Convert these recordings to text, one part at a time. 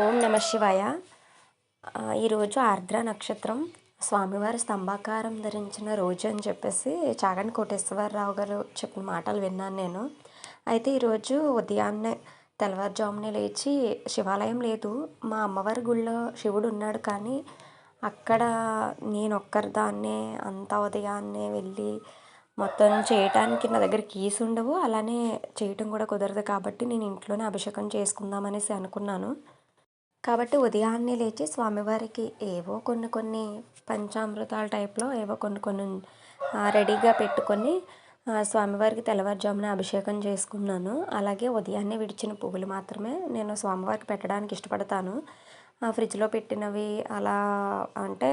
ఓం నమ శివాయ. ఈరోజు ఆర్ద్ర నక్షత్రం స్వామివారి స్తంభాకారం ధరించిన రోజు అని చెప్పేసి చాగంటి కోటేశ్వరరావు గారు చెప్పిన మాటలు విన్నాను నేను. అయితే ఈరోజు ఉదయాన్నే తెల్లవారుజామునే లేచి శివాలయం లేదు. మా అమ్మవారి గుళ్ళో శివుడు ఉన్నాడు కానీ అక్కడ నేను ఒక్కరిదాన్నే అంత ఉదయాన్నే వెళ్ళి మొత్తం చేయటానికి నా దగ్గర కీస్ ఉండవు. అలానే చేయటం కూడా కుదరదు కాబట్టి నేను ఇంట్లోనే అభిషేకం చేసుకుందామనేసి అనుకున్నాను. కాబట్టి ఉదయాన్నే లేచి స్వామివారికి ఏవో కొన్ని కొన్ని పంచామృతాల టైప్లో ఏవో కొన్ని కొన్ని రెడీగా పెట్టుకొని స్వామివారికి తెల్లవారుజామున అభిషేకం చేసుకున్నాను. అలాగే ఉదయాన్నే విడిచిన పువ్వులు మాత్రమే నేను స్వామివారికి పెట్టడానికి ఇష్టపడతాను. ఫ్రిడ్జ్లో పెట్టినవి అలా అంటే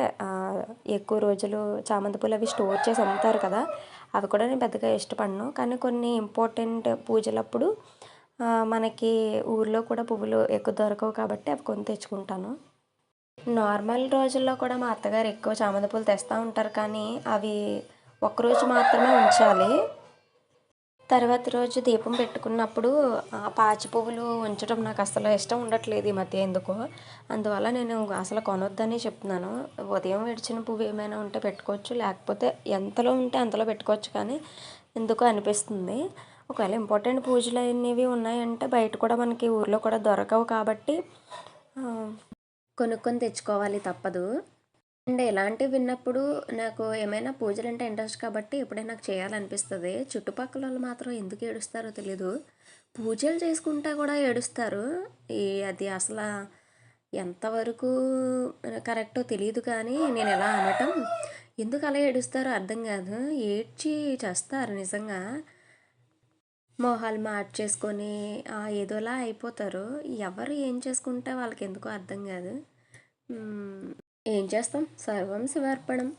ఎక్కువ రోజులు చామంతి పూలు అవి స్టోర్ చేసి అమ్ముతారు కదా అవి కూడా నేను పెద్దగా ఇష్టపడను. కానీ కొన్ని ఇంపార్టెంట్ పూజలప్పుడు మనకి ఊర్లో కూడా పువ్వులు ఎక్కువ దొరకవు కాబట్టి అవి కొని తెచ్చుకుంటాను. నార్మల్ రోజుల్లో కూడా మా అత్తగారు ఎక్కువ చామంతి పూలు తెస్తూ ఉంటారు కానీ అవి ఒక్కరోజు మాత్రమే ఉంచాలి. తర్వాత రోజు దీపం పెట్టుకున్నప్పుడు పాచి పువ్వులు ఉంచడం నాకు అసలు ఇష్టం ఉండట్లేదు ఈ మధ్య ఎందుకో. అందువల్ల నేను అసలు కొనొద్దని చెప్తున్నాను. ఉదయం విడిచిన పువ్వు ఏమైనా ఉంటే పెట్టుకోవచ్చు లేకపోతే ఎంతలో ఉంటే అంతలో పెట్టుకోవచ్చు కానీ ఎందుకో అనిపిస్తుంది. ఒకవేళ ఇంపార్టెంట్ పూజలు అనేవి ఉన్నాయంటే బయట కూడా మనకి ఊర్లో కూడా దొరకవు కాబట్టి కొనుక్కొని తెచ్చుకోవాలి తప్పదు. అండ్ ఇలాంటివి విన్నప్పుడు నాకు ఏమైనా పూజలు అంటే ఇంట్రెస్ట్ కాబట్టి ఎప్పుడైనా నాకు చేయాలనిపిస్తుంది. చుట్టుపక్కల వాళ్ళు మాత్రం ఎందుకు ఏడుస్తారో తెలీదు. పూజలు చేసుకుంటా కూడా ఏడుస్తారు. ఈ అది అసలు ఎంతవరకు కరెక్టో తెలియదు కానీ నేను ఎలా అనటం? ఎందుకు అలా ఏడుస్తారో అర్థం కాదు. ఏడ్చి చేస్తారు నిజంగా. మొహాలు మార్చేసుకొని ఏదోలా అయిపోతారు. ఎవరు ఏం చేసుకుంటే వాళ్ళకి ఎందుకో అర్థం కాదు. ఏం చేస్తాం? సర్వం శివార్పణం.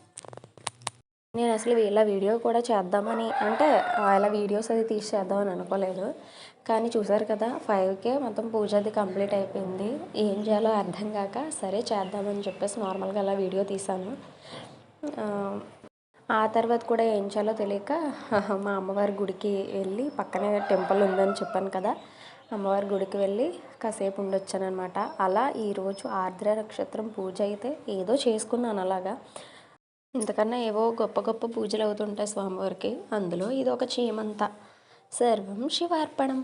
నేను అసలు ఇలా వీడియో కూడా చేద్దామని అంటే ఇలా వీడియోస్ అది తీసి చేద్దామని అనుకోలేదు. కానీ చూసారు కదా ఫైవ్కే మొత్తం పూజ అది కంప్లీట్ అయిపోయింది. ఏం చేయాలో అర్థం కాక సరే చేద్దామని చెప్పేసి నార్మల్గా అలా వీడియో తీశాను. ఆ తర్వాత కూడా ఏం చేయాలో తెలియక మా అమ్మవారి గుడికి వెళ్ళి పక్కనే టెంపుల్ ఉందని చెప్పాను కదా అమ్మవారి గుడికి వెళ్ళి కాసేపు ఉండొచ్చానమాట అలా ఈరోజు ఆర్ద్ర నక్షత్రం పూజ అయితే ఏదో చేసుకున్నాను అలాగా. ఇంతకన్నా ఏవో గొప్ప గొప్ప పూజలు అవుతుంటాయి స్వామివారికి అందులో ఇది ఒక చీమంత. సర్వం శివార్పణం.